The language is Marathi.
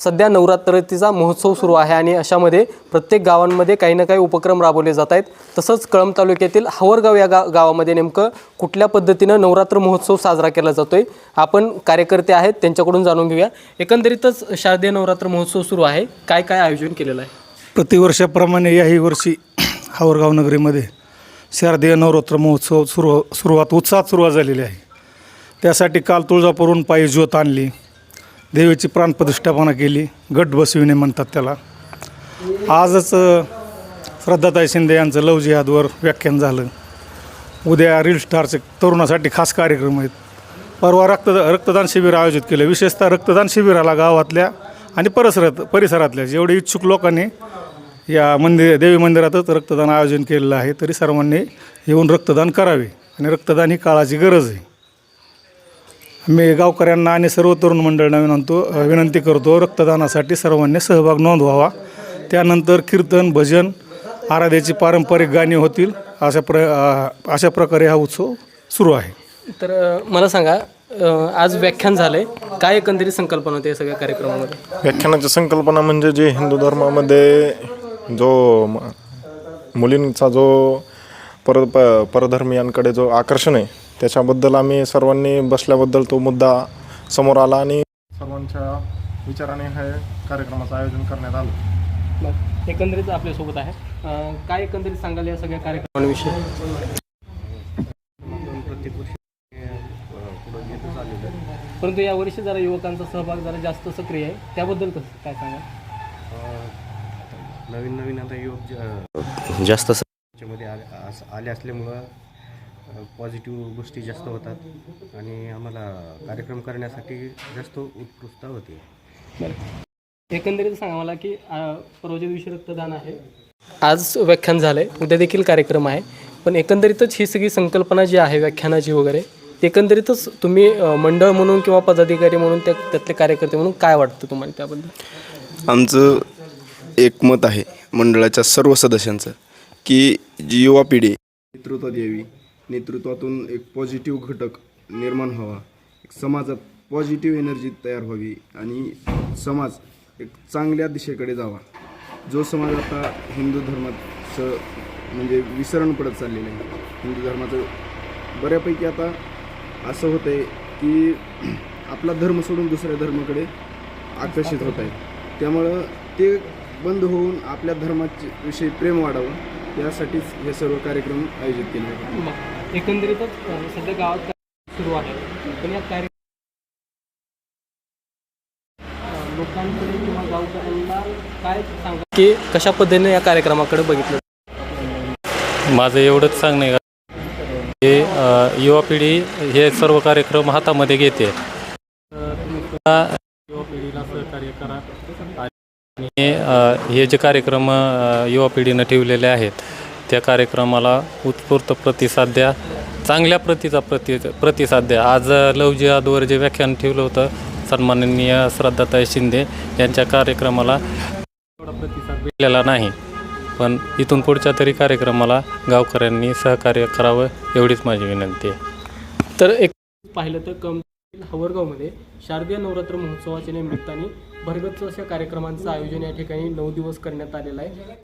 सध्या नवरात्रीचा महोत्सव सुरू आहे आणि अशामध्ये प्रत्येक गावांमध्ये काही ना काही उपक्रम राबवले जात आहेत. तसंच कळंब तालुक्यातील हावरगाव या गा गावामध्ये नेमकं कुठल्या पद्धतीनं नवरात्र महोत्सव साजरा केला जातो आहे आपण कार्यकर्ते आहेत त्यांच्याकडून जाणून घेऊया. एकंदरीतच शारदीय नवरात्र महोत्सव सुरू आहे. काय काय आयोजन केलेलं आहे? प्रतिवर्षाप्रमाणे याही वर्षी हावरगाव नगरीमध्ये शारदीय नवरात्र महोत्सव सुरू सुरुवात उत्साहात सुरुवात झालेली आहे. त्यासाठी काल तुळजापूरहून पायी ज्योत आणली. देवीची प्राणप्रतिष्ठापना केली. गट बसविणे म्हणतात त्याला. आजच श्रद्धाताई शिंदे यांचं लव जिहादवर व्याख्यान झालं. उद्या रील स्टारचे तरुणासाठी खास कार्यक्रम आहेत. परवा रक्त रक्तदान शिबिर आयोजित केलं. विशेषतः रक्तदान शिबिराला गावातल्या आणि परिसरात परिसरातल्या जेवढे इच्छुक लोकांनी या मंदिर देवी मंदिरातच रक्तदान आयोजन केलेलं आहे तरी सर्वांनी येऊन रक्तदान करावे. आणि रक्तदान ही काळाची गरज आहे. मी गावकऱ्यांना आणि सर्व तरुण मंडळांना विनंतो विनंती करतो रक्तदानासाठी सर्वांनी सहभाग नोंदवावा. त्यानंतर कीर्तन भजन आराध्याची पारंपरिक गाणी होतील अशा प्र अशा प्रकारे हा उत्सव सुरू आहे. तर मला सांगा आज व्याख्यान झालंय. काय एकंदरीत संकल्पना होती या सगळ्या कार्यक्रमामध्ये? व्याख्यानाची संकल्पना म्हणजे जे हिंदू धर्मामध्ये जो म- मुलींचा जो पर प परधर्मीयांकडे जो आकर्षण आहे त्याच्याबद्दल आम्ही सर्वांनी बसल्याबद्दल तो मुद्दा समोर आला आणि सर्वांच्या विचाराने हे कार्यक्रमाचं आयोजन करण्यात आलं. मग एकंदरीत आपल्यासोबत आहे. अ, काय एकंदरीत सांगाल या सगळ्या कार्यक्रमांविषयी? परंतु यावर्षी जरा युवकांचा सहभाग जरा जास्त सक्रिय आहे. त्याबद्दल कसं काय सांगा नवीन नवीन आता युवक ज- जास्त आले अस- आले असल्यामुळं पॉझिटिव्ह गोष्टी जास्त होतात आणि आम्हाला कार्यक्रम करण्यासाठी जास्त उत्कृष्टता होते. बरं. एकंदरीत सांगा मला की परवाच्या दिवशी रक्तदान आहे. आज व्याख्यान झालं आहे उद्या देखील कार्यक्रम आहे. पण एकंदरीतच ही सगळी संकल्पना जी आहे व्याख्यानाची वगैरे एकंदरीतच तुम्ही मंडळ म्हणून किंवा पदाधिकारी म्हणून त्या त्यातले कार्यकर्ते म्हणून काय वाटतं तुम्हाला त्याबद्दल? आमचं एक मत आहे मंडळाच्या सर्व सदस्यांचं की जी युवा पिढी नेतृत्वात यावी नेतृत्वातून एक पॉझिटिव्ह घटक निर्माण व्हावा. एक समाजात पॉझिटिव्ह एनर्जी तयार व्हावी आणि समाज एक चांगल्या दिशेकडे जावा. जो समाज आता हिंदू धर्माचं म्हणजे विसरण पडत चाललेलं आहे. हिंदू धर्माचं बऱ्यापैकी आता असं होतं आहे की आपला धर्म सोडून दुसऱ्या धर्माकडे आकर्षित होत आहेत त्यामुळं ते बंद होऊन आपल्या धर्माच्या विषयी प्रेम वाढावं. यासाठीच हे सर्व कार्यक्रम आयोजित केले जातात एकंदरीतच सध्या गावात सुरू आहे. पण या कार्य लोकांकडे किंवा गावकऱ्यांना काय सांगा की कशा पद्धतीने या कार्यक्रमाकडे बघितलं? माझं एवढंच सांगणं आहे का? हे युवा पिढी हे सर्व कार्यक्रम हातामध्ये घेते. युवा पिढीला सहकार्य करा. आणि हे जे कार्यक्रम युवा पिढीनं ठेवलेले आहेत त्या कार्यक्रमाला उत्स्फूर्त प्रतिसाद द्या. चांगल्या प्रतीचा प्रति प्रतिसाद द्या. आज लव जे व्याख्यान ठेवलं होतं सन्माननीय श्रद्धाताई शिंदे यांच्या कार्यक्रमाला एवढा प्रतिसाद भेटलेला नाही. पण इथून पुढच्या तरी कार्यक्रमाला गावकऱ्यांनी सहकार्य करावं एवढीच माझी विनंती आहे. तर एक पाहिलं तर कम हवरगावमध्ये शारदीय नवरात्र महोत्सवाच्या निमित्ताने भरगच्च अशा कार्यक्रमांचं आयोजन या ठिकाणी नऊ दिवस करण्यात आलेलं आहे.